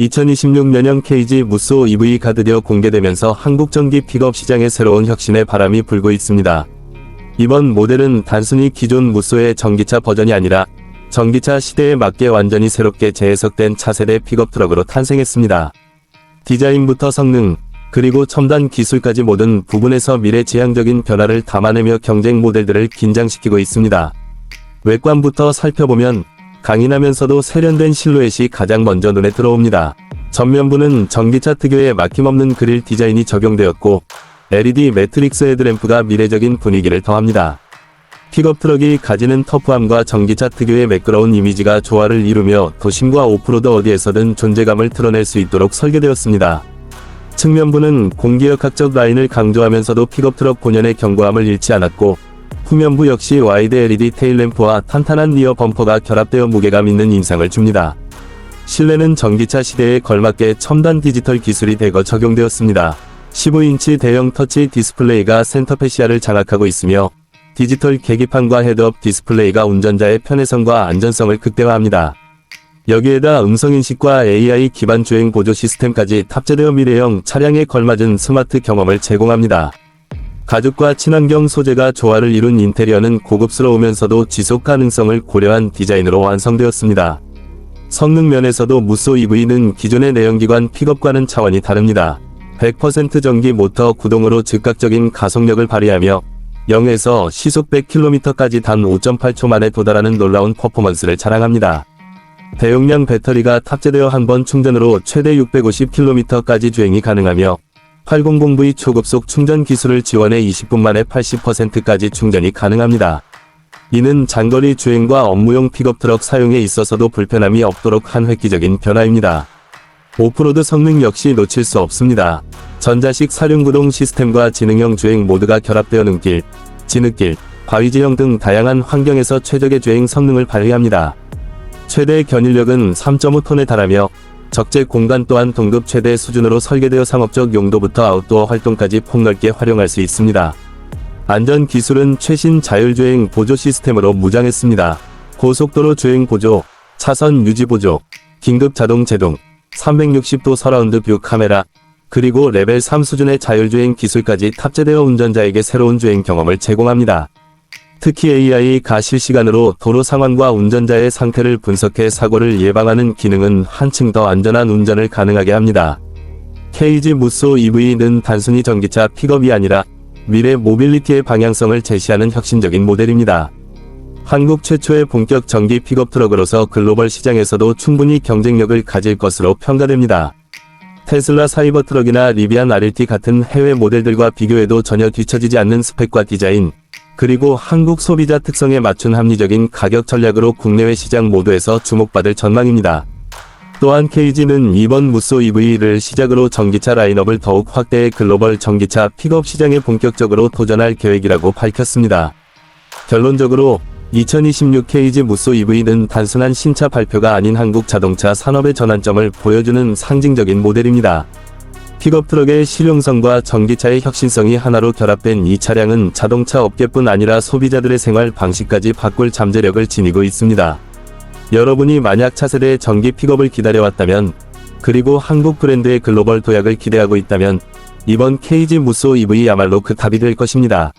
2026년형 KG 무쏘 EV가 드디어 공개되면서 한국 전기 픽업 시장에 새로운 혁신의 바람이 불고 있습니다. 이번 모델은 단순히 기존 무쏘의 전기차 버전이 아니라 전기차 시대에 맞게 완전히 새롭게 재해석된 차세대 픽업 트럭으로 탄생했습니다. 디자인부터 성능, 그리고 첨단 기술까지 모든 부분에서 미래지향적인 변화를 담아내며 경쟁 모델들을 긴장시키고 있습니다. 외관부터 살펴보면 강인하면서도 세련된 실루엣이 가장 먼저 눈에 들어옵니다. 전면부는 전기차 특유의 막힘없는 그릴 디자인이 적용되었고 LED 매트릭스 헤드램프가 미래적인 분위기를 더합니다. 픽업 트럭이 가지는 터프함과 전기차 특유의 매끄러운 이미지가 조화를 이루며 도심과 오프로드 어디에서든 존재감을 드러낼 수 있도록 설계되었습니다. 측면부는 공기역학적 라인을 강조하면서도 픽업 트럭 본연의 견고함을 잃지 않았고 후면부 역시 와이드 LED 테일램프와 탄탄한 리어 범퍼가 결합되어 무게감 있는 인상을 줍니다. 실내는 전기차 시대에 걸맞게 첨단 디지털 기술이 대거 적용되었습니다. 15인치 대형 터치 디스플레이가 센터 페시아를 장악하고 있으며 디지털 계기판과 헤드업 디스플레이가 운전자의 편의성과 안전성을 극대화합니다. 여기에다 음성인식과 AI 기반 주행 보조 시스템까지 탑재되어 미래형 차량에 걸맞은 스마트 경험을 제공합니다. 가죽과 친환경 소재가 조화를 이룬 인테리어는 고급스러우면서도 지속 가능성을 고려한 디자인으로 완성되었습니다. 성능 면에서도 무쏘 EV는 기존의 내연기관 픽업과는 차원이 다릅니다. 100% 전기 모터 구동으로 즉각적인 가속력을 발휘하며 0에서 시속 100km까지 단 5.8초 만에 도달하는 놀라운 퍼포먼스를 자랑합니다. 대용량 배터리가 탑재되어 한 번 충전으로 최대 650km까지 주행이 가능하며 800V 초급속 충전 기술을 지원해 20분 만에 80%까지 충전이 가능합니다. 이는 장거리 주행과 업무용 픽업 트럭 사용에 있어서도 불편함이 없도록 한 획기적인 변화입니다. 오프로드 성능 역시 놓칠 수 없습니다. 전자식 사륜구동 시스템과 지능형 주행 모드가 결합되어 눈길, 진흙길, 바위지형 등 다양한 환경에서 최적의 주행 성능을 발휘합니다. 최대 견인력은 3.5톤에 달하며 적재 공간 또한 동급 최대 수준으로 설계되어 상업적 용도부터 아웃도어 활동까지 폭넓게 활용할 수 있습니다. 안전 기술은 최신 자율주행 보조 시스템으로 무장했습니다. 고속도로 주행 보조, 차선 유지 보조, 긴급 자동 제동, 360도 서라운드 뷰 카메라, 그리고 레벨 3 수준의 자율주행 기술까지 탑재되어 운전자에게 새로운 주행 경험을 제공합니다. 특히 AI가 실시간으로 도로 상황과 운전자의 상태를 분석해 사고를 예방하는 기능은 한층 더 안전한 운전을 가능하게 합니다. 케이지 무쏘 EV는 단순히 전기차 픽업이 아니라 미래 모빌리티의 방향성을 제시하는 혁신적인 모델입니다. 한국 최초의 본격 전기 픽업 트럭으로서 글로벌 시장에서도 충분히 경쟁력을 가질 것으로 평가됩니다. 테슬라 사이버 트럭이나 리비안 RLT 같은 해외 모델들과 비교해도 전혀 뒤처지지 않는 스펙과 디자인, 그리고 한국 소비자 특성에 맞춘 합리적인 가격 전략으로 국내외 시장 모두에서 주목받을 전망입니다. 또한 KG는 이번 무쏘 EV를 시작으로 전기차 라인업을 더욱 확대해 글로벌 전기차 픽업 시장에 본격적으로 도전할 계획이라고 밝혔습니다. 결론적으로 2026 KG 무쏘 EV는 단순한 신차 발표가 아닌 한국 자동차 산업의 전환점을 보여주는 상징적인 모델입니다. 픽업 트럭의 실용성과 전기차의 혁신성이 하나로 결합된 이 차량은 자동차 업계뿐 아니라 소비자들의 생활 방식까지 바꿀 잠재력을 지니고 있습니다. 여러분이 만약 차세대 전기 픽업을 기다려왔다면, 그리고 한국 브랜드의 글로벌 도약을 기대하고 있다면, 이번 KG 무쏘 EV야말로 그 답이 될 것입니다.